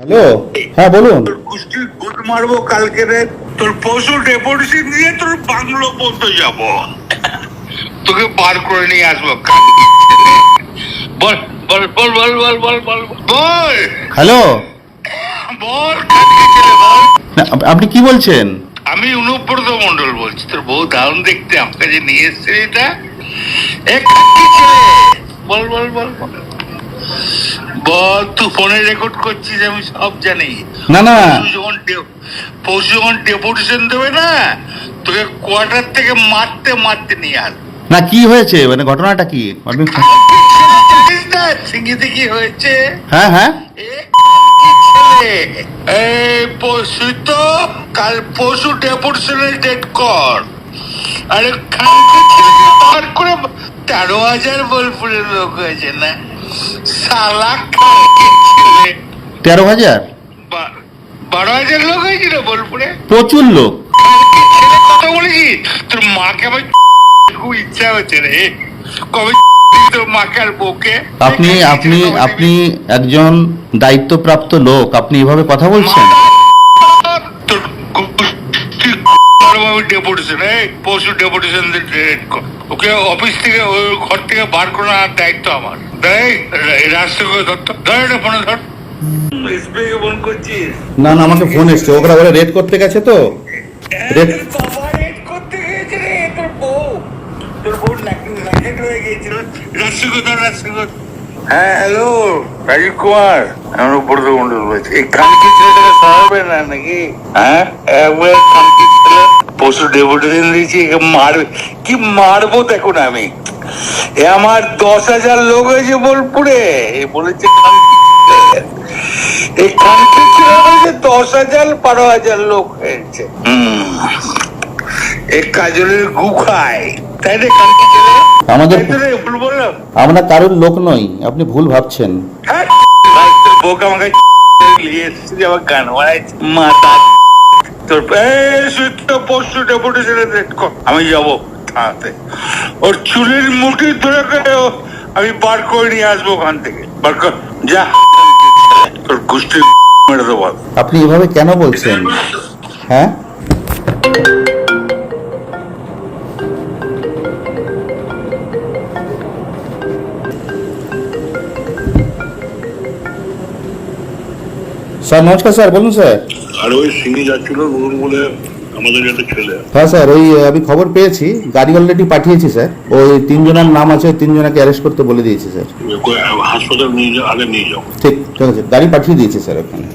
Hello? হ্যাঁ বলুন। Good মারবো কালকে রে। তোর পশু ডেপুটেশন দিয়ে তোর বাংলো পর্যন্ত যাব। তোকে বার করে নিয়ে আসব বল বল বল বল বল বল বল বল। হ্যালো? বল আপনি কি বলছেন? আমি অনুব্রত মন্ডল বলছি। তোর বউ দারুণ দেখতে। আমার কাছে নিয়ে এসছে এটা। বল বল বল বল। বল তুই ফোনে রেকর্ড করছিস আমি সব জানি। না না। যখন পরশু যখন ডেপুটেশন দেবে না তোকে কোয়ার্টার থেকে মারতে মারতে নিয়ে আস। না কি হয়েছে? মানে ঘটনাটা কি? সিঙ্গিতে কি হয়েছে। হ্যাঁ হ্যাঁ। এই পরশু তো কাল পরশু ডেপুটেশনের ডেট কর। আরে বার করে তেরো হাজার বোলপুরের লোক হয়েছে না? সালা তেরো হাজার? বারো হাজার লোক হয়েছিল বোলপুরে। প্রচুর লোক। কথা বলেছি তোর মাকে আমার খুব ইচ্ছা হচ্ছে রে। কবে আপনি আপনি আপনি একজন দায়িত্বপ্রাপ্ত লোক আপনি এভাবে কথা বলছেন? তোর ডেপুটেশন ওকে অফিস থেকে ঘর থেকে বার করার দায়িত্ব আমার। না না আমাকে ফোন এসছে। ওরা ওরা রেড করতে গেছে তো। রেড করতে গিয়েছে রে তোর বউ। তোর বউ নাকেট হয়ে গিয়েছিল। রাশিগোদা রাশিগোদ হ্যাঁ হ্যালো রাজীব কুমার। মন্ডল বলছি এই কানকি ছেলেটাকে সরাবে না নাকি? হ্যাঁ? একবার কানকি ছেলে পশু ডেপুটেশন দিয়েছি মারবে। কি মারবো দেখুন আমি। এ আমার দশ হাজার লোক হয়েছে বোলপুরে। বলেছে এই দশ হাজার বারো হাজার লোক হয়েছে। এই কাজলের গু খায়। তাই রে আমাদের- ভুল বললাম। আমরা কারোর লোক নই আপনি ভুল ভাবছেন। হ্যাঁ, ভাই, তোর বউকে আমাকে নিয়ে এসেছিস, আমার গান বানাইছে। মাথা তোর পরশু ডেপুটেশনে আমি যাব থানাতে। ওর চুলের মুঠি ধরে করে ও- আমি বার করে নিয়ে আসব ওখান থেকে বার কর যা তোর গোষ্ঠী মেরে দেবো আপনি এভাবে কেন বলছেন? হ্যাঁ? স্যার নমস্কার স্যার বলুন স্যার। আর ওই সিঙ্গি যাচ্ছিল নতুন বলে আমাদের একটা ছেলে হ্যাঁ স্যার ওই আমি খবর পেয়েছি। গাড়ি অলরেডি পাঠিয়েছি স্যার। ওই তিনজনের নাম আছে ওই তিনজনকে অ্যারেস্ট করতে বলে দিয়েছি স্যার। হাসপাতাল নিয়ে যাও আগে নিয়ে যাও। ঠিক ঠিক আছে। গাড়ি পাঠিয়ে দিয়েছি স্যার ওখানে।